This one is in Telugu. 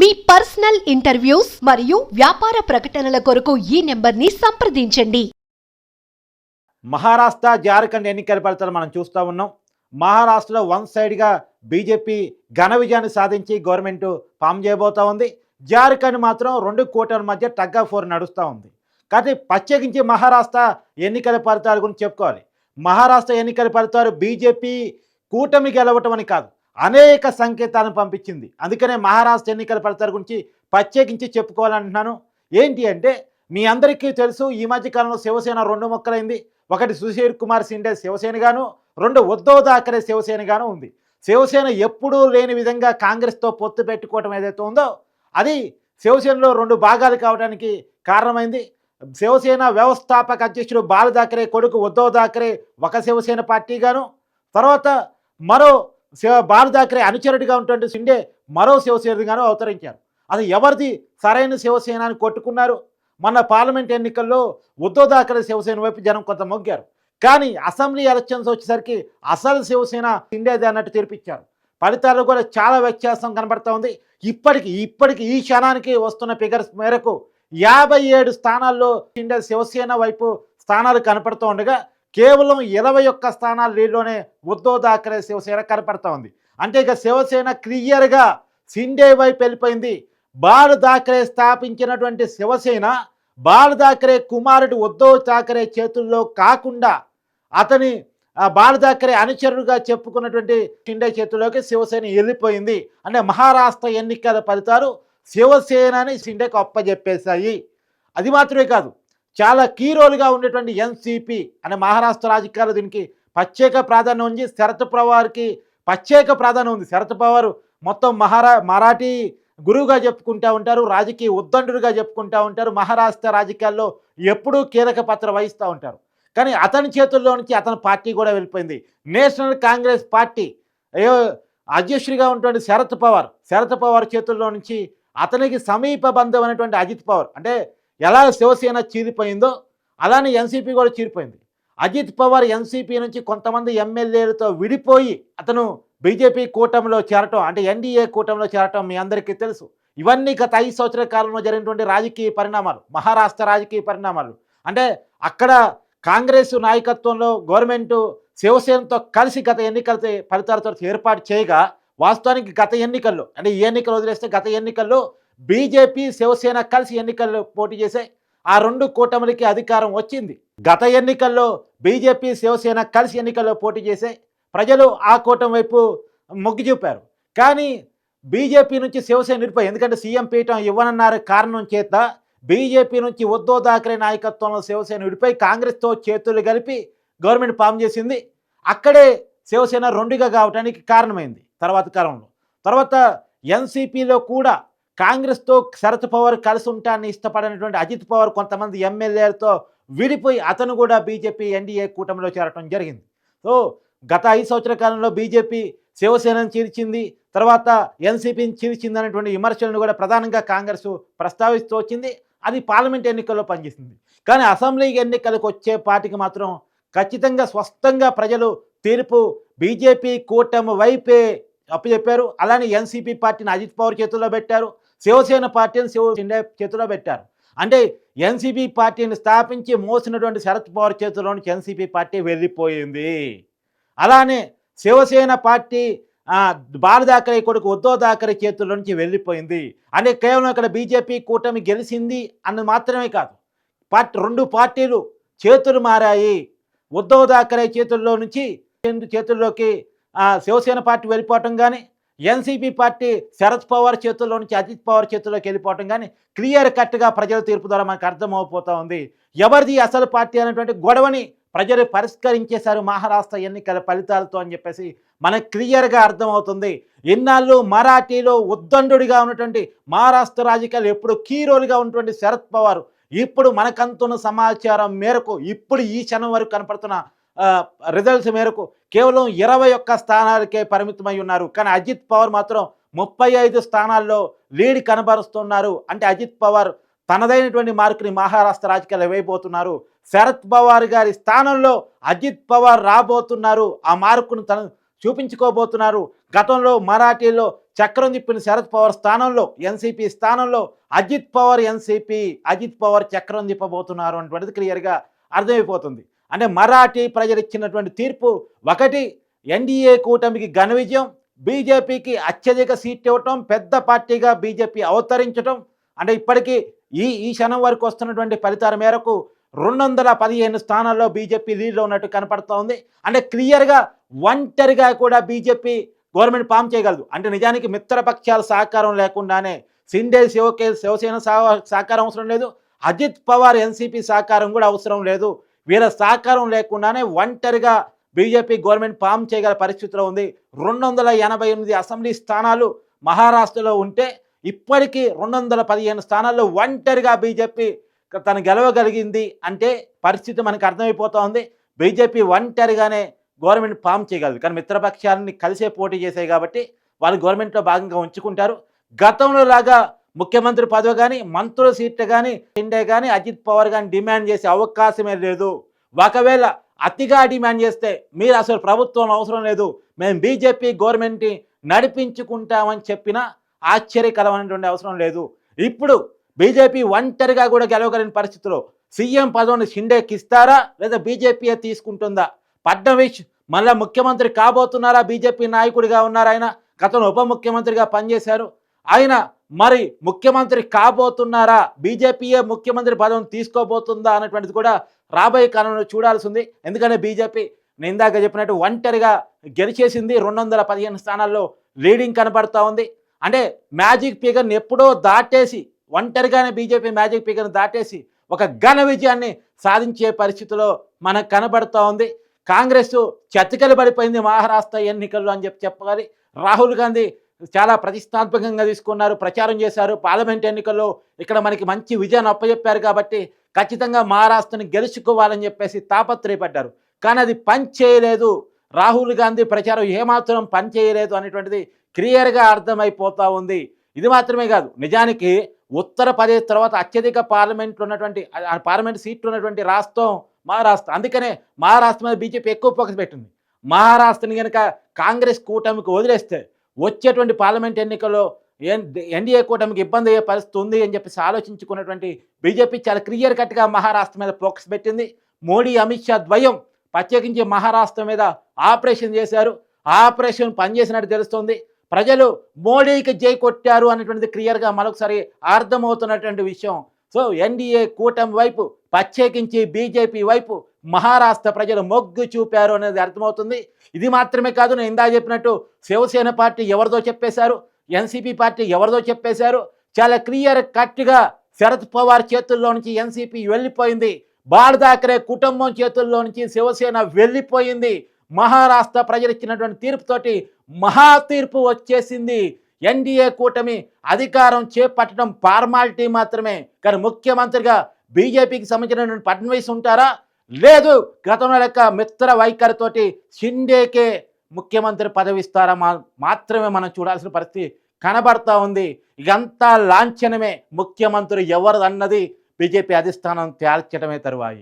మీ పర్సనల్ ఇంటర్వ్యూస్ మరియు వ్యాపార ప్రకటనల కొరకు ఈ నెంబర్ని సంప్రదించండి. మహారాష్ట్ర జార్ఖండ్ ఎన్నికల ఫలితాలు మనం చూస్తూ ఉన్నాం. మహారాష్ట్రలో వన్ సైడ్గా బీజేపీ ఘన విజయాన్ని సాధించి గవర్నమెంట్ ఫామ్ చేయబోతా ఉంది. జార్ఖండ్ మాత్రం రెండు కోటల మధ్య టగ్ ఆఫ్ ఫోర్ నడుస్తూ ఉంది. కాబట్టి ప్రత్యేకించి మహారాష్ట్ర ఎన్నికల ఫలితాల గురించి చెప్పుకోవాలి. మహారాష్ట్ర ఎన్నికల ఫలితాలు బీజేపీ కూటమి గెలవటం అని కాదు. అనేక సంకేతాలను పంపించింది. అందుకనే మహారాష్ట్ర ఎన్నికల ఫలితాల గురించి ప్రత్యేకించి చెప్పుకోవాలంటున్నాను. ఏంటి అంటే మీ అందరికీ తెలుసు ఈ మధ్యకాలంలో శివసేన రెండు మొక్కలైంది. ఒకటి సుశీర్ కుమార్ సిండే శివసేనగాను రెండు ఉద్దవ్ థాకరే శివసేనగాను ఉంది. శివసేన ఎప్పుడూ లేని విధంగా కాంగ్రెస్తో పొత్తు పెట్టుకోవటం ఏదైతే ఉందో అది శివసేనలో రెండు భాగాలు కావడానికి కారణమైంది. శివసేన వ్యవస్థాపక అధ్యక్షుడు బాల థాకరే కొడుకు ఉద్దవ్ థాకరే ఒక శివసేన పార్టీగాను. తర్వాత మరో శివ బాల్ థాకరే అనుచరుడిగా ఉన్నటువంటి సిండే మరో శివసేనగాను అవతరించారు. అది ఎవరిది? సరైన శివసేన అని కొట్టుకున్నారు. మన పార్లమెంట్ ఎన్నికల్లో ఉద్దవ్ థాకరే శివసేన వైపు జనం కొంత మొగ్గారు. కానీ అసెంబ్లీ ఎలక్షన్స్ వచ్చేసరికి అసలు శివసేన సిండేది అన్నట్టు తీర్పిచ్చారు. ఫలితాలు కూడా చాలా వ్యత్యాసం కనబడుతూ ఉంది. ఇప్పటికి ఇప్పటికి ఈ క్షణానికి వస్తున్న ఫిగర్స్ మేరకు యాభై ఏడు స్థానాల్లో సిండే శివసేన వైపు స్థానాలు కనపడుతూ ఉండగా కేవలం ఇరవై ఒక్క స్థానాల లీడ్లోనే ఉద్దవ్ థాకరే శివసేన కనపడతా ఉంది. అంటే ఇక శివసేన క్లియర్గా సిండే వైపు వెళ్ళిపోయింది. బాల్ థాకరే స్థాపించినటువంటి శివసేన బాల్ థాకరే కుమారుడు ఉద్దవ్ థాకరే చేతుల్లో కాకుండా అతని ఆ బాల్ థాకరే అనుచరుడుగా చెప్పుకున్నటువంటి షిండే చేతుల్లోకి శివసేన వెళ్ళిపోయింది. అంటే మహారాష్ట్ర ఎన్నికల ఫలితాలు శివసేనని షిండేకి అప్పజెప్పేశాయి. అది మాత్రమే కాదు చాలా కీ రోల్గా ఉండేటువంటి ఎన్సిపి అనే మహారాష్ట్ర రాజకీయాలు దీనికి ప్రత్యేక ప్రాధాన్యం ఉంది. శరత్ పవార్కి ప్రత్యేక ప్రాధాన్యం ఉంది. శరత్ పవార్ మొత్తం మహారా మరాఠీ గురువుగా చెప్పుకుంటూ ఉంటారు. రాజకీయ ఉద్దండుడుగా చెప్పుకుంటూ ఉంటారు. మహారాష్ట్ర రాజకీయాల్లో ఎప్పుడూ కీలక పాత్ర వహిస్తూ ఉంటారు. కానీ అతని చేతుల్లో నుంచి అతని పార్టీ కూడా వెళ్ళిపోయింది. నేషనల్ కాంగ్రెస్ పార్టీ అయ్యో అధ్యక్షుడిగా ఉన్నటువంటి శరత్ పవార్ శరత్ పవార్ చేతుల్లో నుంచి అతనికి సమీప బంధం అనేటువంటి అజిత్ పవార్ అంటే ఎలా శివసేన చీరిపోయిందో అలానే ఎన్సీపీ కూడా చీరిపోయింది. అజిత్ పవార్ ఎన్సీపీ నుంచి కొంతమంది ఎమ్మెల్యేలతో విడిపోయి అతను బీజేపీ కూటమిలో చేరటం అంటే ఎన్డీఏ కూటమిలో చేరటం మీ అందరికీ తెలుసు. ఇవన్నీ గత ఐదు సంవత్సరాల కాలంలో జరిగినటువంటి రాజకీయ పరిణామాలు మహారాష్ట్ర రాజకీయ పరిణామాలు. అంటే అక్కడ కాంగ్రెస్ నాయకత్వంలో గవర్నమెంట్ శివసేనతో కలిసి గత ఎన్నికల ఫలితాలతో ఏర్పాటు చేయగా వాస్తవానికి గత ఎన్నికల్లో అంటే ఈ ఎన్నికలు వదిలేస్తే గత ఎన్నికల్లో బీజేపీ శివసేన కలిసి ఎన్నికల్లో పోటీ చేసే ఆ రెండు కూటమిలకి అధికారం వచ్చింది. గత ఎన్నికల్లో బీజేపీ శివసేన కలిసి ఎన్నికల్లో పోటీ చేసే ప్రజలు ఆ కూటమి వైపు మొగ్గు చూపారు. కానీ బీజేపీ నుంచి శివసేన విడిపోయి ఎందుకంటే సీఎం పీఠం ఇవ్వనన్నారు కారణం చేత బీజేపీ నుంచి ఉద్దవ్ థాకరే నాయకత్వంలో శివసేన విడిపోయి కాంగ్రెస్తో చేతులు కలిపి గవర్నమెంట్ ఫామ్ చేసింది. అక్కడే శివసేన రెండుగా కావడానికి కారణమైంది తర్వాత కాలంలో. తర్వాత ఎన్సీపీలో కూడా కాంగ్రెస్తో శరత్ పవార్ కలిసి ఉంటాన్ని ఇష్టపడినటువంటి అజిత్ పవార్ కొంతమంది ఎమ్మెల్యేలతో విడిపోయి అతను కూడా బీజేపీ ఎన్డీఏ కూటమిలో చేరటం జరిగింది. సో గత ఐదు సంవత్సరాల కాలంలో బీజేపీ శివసేనను చీల్చింది తర్వాత ఎన్సీపీని చీల్చింది అనేటువంటి విమర్శలను కూడా ప్రధానంగా కాంగ్రెస్ ప్రస్తావిస్తూ వచ్చింది. అది పార్లమెంట్ ఎన్నికల్లో పనిచేసింది. కానీ అసెంబ్లీ ఎన్నికలకు వచ్చే పార్టీకి మాత్రం ఖచ్చితంగా స్పష్టంగా ప్రజలు తీర్పు బీజేపీ కూటమి వైపే అప్పచెప్పారు. అలానే ఎన్సీపీ పార్టీని అజిత్ పవార్ చేతుల్లో పెట్టారు. శివసేన పార్టీని శివ షిండే చేతిలో పెట్టారు. అంటే ఎన్సీపీ పార్టీని స్థాపించి మోసినటువంటి శరత్ పవార్ చేతిలో నుంచి ఎన్సీపీ పార్టీ వెళ్ళిపోయింది. అలానే శివసేన పార్టీ బాల దాకరే కొడుకు ఉద్దవ్ దాకరే చేతుల్లో నుంచి వెళ్ళిపోయింది. అంటే కేవలం ఇక్కడ బీజేపీ కూటమి గెలిచింది అన్నది మాత్రమే కాదు. పార్టీ రెండు పార్టీలు చేతులు మారాయి. ఉద్ధవ్ దాకరే చేతుల్లో నుంచి చేతుల్లోకి శివసేన పార్టీ వెళ్ళిపోవటం కానీ ఎన్సీపీ పార్టీ శరద్ పవార్ చేతుల్లో నుంచి అజిత్ పవార్ చేతుల్లోకి వెళ్ళిపోవటం కానీ క్లియర్ కట్గా ప్రజల తీర్పు ద్వారా మనకు అర్థమైపోతూ ఉంది. ఎవరిది అసలు పార్టీ అనేటువంటి గొడవని ప్రజలు పరిష్కరించేశారు మహారాష్ట్ర ఎన్నికల ఫలితాలతో అని చెప్పేసి మనకు క్లియర్గా అర్థమవుతుంది ఇన్నాళ్ళు మరాఠీలో ఉద్దండుడిగా ఉన్నటువంటి మహారాష్ట్ర రాజకీయాలు ఎప్పుడు కీరోలుగా ఉన్నటువంటి శరద్ పవార్ ఇప్పుడు మనకంతున్న సమాచారం మేరకు ఇప్పుడు ఈ క్షణం వరకు కనపడుతున్న రిజల్ట్స్ మేరకు కేవలం ఇరవై ఒక్క స్థానాలకే పరిమితమై ఉన్నారు. కానీ అజిత్ పవార్ మాత్రం ముప్పై ఐదు స్థానాల్లో లీడ్ కనబరుస్తున్నారు. అంటే అజిత్ పవార్ తనదైనటువంటి మార్కుని మహారాష్ట్ర రాజకీయాలు వేయబోతున్నారు. శరత్ పవార్ గారి స్థానంలో అజిత్ పవార్ రాబోతున్నారు. ఆ మార్కును తను చూపించుకోబోతున్నారు. గతంలో మరాఠీలో చక్రం తిప్పిన శరద్ పవార్ స్థానంలో ఎన్సీపీ స్థానంలో అజిత్ పవార్ ఎన్సీపీ అజిత్ పవార్ చక్రం తిప్పబోతున్నారు అనేటువంటిది క్లియర్గా అర్థమైపోతుంది. అంటే మరాఠీ ప్రజలు ఇచ్చినటువంటి తీర్పు ఒకటి ఎన్డీఏ కూటమికి ఘన విజయం బీజేపీకి అత్యధిక సీట్ ఇవ్వటం పెద్ద పార్టీగా బీజేపీ అవతరించటం. అంటే ఇప్పటికీ ఈ ఈ క్షణం వరకు వస్తున్నటువంటి ఫలితాల మేరకు రెండు వందల పదిహేను స్థానాల్లో బీజేపీ లీడ్లో ఉన్నట్టు కనపడుతూ ఉంది. అంటే క్లియర్గా ఒంటరిగా కూడా బీజేపీ గవర్నమెంట్ ఫామ్ చేయగలదు. అంటే నిజానికి మిత్రపక్షాల సహకారం లేకుండానే సిండే శివకే శివసేన సహకారం అవసరం లేదు. అజిత్ పవార్ ఎన్సీపీ సహకారం కూడా అవసరం లేదు. వీళ్ళ సహకారం లేకుండానే ఒంటరిగా బీజేపీ గవర్నమెంట్ పామ్ చేయగల పరిస్థితిలో ఉంది. రెండు వందల ఎనభై ఎనిమిది అసెంబ్లీ స్థానాలు మహారాష్ట్రలో ఉంటే ఇప్పటికీ రెండు వందల పదిహేను స్థానాల్లో ఒంటరిగా బీజేపీ తను గెలవగలిగింది అంటే పరిస్థితి మనకు అర్థమైపోతూ ఉంది. బీజేపీ ఒంటరిగానే గవర్నమెంట్ ఫామ్ చేయగలదు. కానీ మిత్రపక్షాలని కలిసే పోటీ చేసాయి కాబట్టి వాళ్ళు గవర్నమెంట్లో భాగంగా ఉంచుకుంటారు. గతంలో లాగా ముఖ్యమంత్రి పదవి కానీ మంత్రుల సీట్లు కానీ షిండే కానీ అజిత్ పవార్ కానీ డిమాండ్ చేసే అవకాశమే లేదు. ఒకవేళ అతిగా డిమాండ్ చేస్తే మీరు అసలు ప్రభుత్వం అవసరం లేదు. మేము బీజేపీ గవర్నమెంట్ని నడిపించుకుంటామని చెప్పినా ఆశ్చర్యకరమైనటువంటి అవసరం లేదు. ఇప్పుడు బీజేపీ ఒంటరిగా కూడా గెలవగలిగిన పరిస్థితిలో సీఎం పదవిని షిండేకి ఇస్తారా లేదా బీజేపీయే తీసుకుంటుందా? ఫడ్నవీస్ మళ్ళా ముఖ్యమంత్రి కాబోతున్నారా? బీజేపీ నాయకుడిగా ఉన్నారు ఆయన? గతంలో ఉప ముఖ్యమంత్రిగా పనిచేశారు. ఆయన మరి ముఖ్యమంత్రి కాబోతున్నారా? బీజేపీయే ముఖ్యమంత్రి పదవిని తీసుకోబోతుందా అనేటువంటిది కూడా రాబోయే కాలంలో చూడాల్సి ఉంది ఎందుకంటే బీజేపీ నేను ఇందాక చెప్పినట్టు ఒంటరిగా గెలిచేసింది రెండు వందల పదిహేను స్థానాల్లో లీడింగ్ కనబడుతూ ఉంది. అంటే మ్యాజిక్ ఫిగర్ని ఎప్పుడో దాటేసి ఒంటరిగానే బీజేపీ మ్యాజిక్ ఫిగర్ని దాటేసి ఒక ఘన విజయాన్ని సాధించే పరిస్థితిలో మనకు కనబడుతూ ఉంది. కాంగ్రెస్ చతికలు పడిపోయింది మహారాష్ట్ర ఎన్నికల్లో అని చెప్పి చెప్పాలి రాహుల్ గాంధీ చాలా ప్రతిష్టాత్మకంగా తీసుకున్నారు ప్రచారం చేశారు. పార్లమెంట్ ఎన్నికల్లో ఇక్కడ మనకి మంచి విజయాన్ని అప్పచెప్పారు కాబట్టి ఖచ్చితంగా మహారాష్ట్రని గెలుచుకోవాలని చెప్పేసి తాపత్రయపడ్డారు. కానీ అది పని చేయలేదు. రాహుల్ గాంధీ ప్రచారం ఏమాత్రం పని చేయలేదు అనేటువంటిది క్లియర్గా అర్థమైపోతూ ఉంది. ఇది మాత్రమే కాదు నిజానికి ఉత్తరప్రదేశ్ తర్వాత అత్యధిక పార్లమెంట్లు ఉన్నటువంటి పార్లమెంట్ సీట్లు ఉన్నటువంటి రాష్ట్రం మహారాష్ట్ర. అందుకనే మహారాష్ట్ర మీద బీజేపీ ఎక్కువ ఫోకస్ పెట్టింది. మహారాష్ట్రని కనుక కాంగ్రెస్ కూటమికి వదిలేస్తే వచ్చేటువంటి పార్లమెంట్ ఎన్నికల్లో ఎన్ ఎన్డీఏ కూటమికి ఇబ్బంది అయ్యే పరిస్థితి ఉంది అని చెప్పేసి ఆలోచించుకున్నటువంటి బీజేపీ చాలా క్లియర్ కట్గా మహారాష్ట్ర మీద ఫోకస్ పెట్టింది. మోడీ అమిత్ షా ద్వయం ప్రత్యేకించి మహారాష్ట్ర మీద ఆపరేషన్ చేశారు. ఆపరేషన్ పనిచేసినట్టు తెలుస్తుంది. ప్రజలు మోడీకి జై కొట్టారు అనేటువంటిది క్లియర్గా మరొకసారి అర్థమవుతున్నటువంటి విషయం. సో ఎన్డీఏ కూటమి వైపు ప్రత్యేకించి బీజేపీ వైపు మహారాష్ట్ర ప్రజలు మొగ్గు చూపారు అనేది అర్థమవుతుంది. ఇది మాత్రమే కాదు నేను ఇందా చెప్పినట్టు శివసేన పార్టీ ఎవరిదో చెప్పేశారు ఎన్సీపీ పార్టీ ఎవరిదో చెప్పేశారు. చాలా క్లియర్ కట్గా శరద్ పవార్ చేతుల్లో నుంచి ఎన్సీపీ వెళ్ళిపోయింది. బాల్ ఠాకరే కుటుంబం చేతుల్లో నుంచి శివసేన వెళ్ళిపోయింది. మహారాష్ట్ర ప్రజలు ఇచ్చినటువంటి తీర్పుతోటి మహా తీర్పు వచ్చేసింది. ఎన్డీఏ కూటమి అధికారం చేపట్టడం ఫార్మాలిటీ మాత్రమే. కానీ ముఖ్యమంత్రిగా బీజేపీకి సంబంధించిన ఫడ్నవీస్ ఉంటారా? లేదు. గతంలో లెక్క మిత్ర వైఖరితోటి షిండేకే ముఖ్యమంత్రి పదవి ఇస్తారా మా- మాత్రమే మనం చూడాల్సిన పరిస్థితి కనబడతా ఉంది. ఇదంతా లాంఛనమే ముఖ్యమంత్రి ఎవరు అన్నది బీజేపీ అధిష్టానం తేల్చడమే తరువాయి.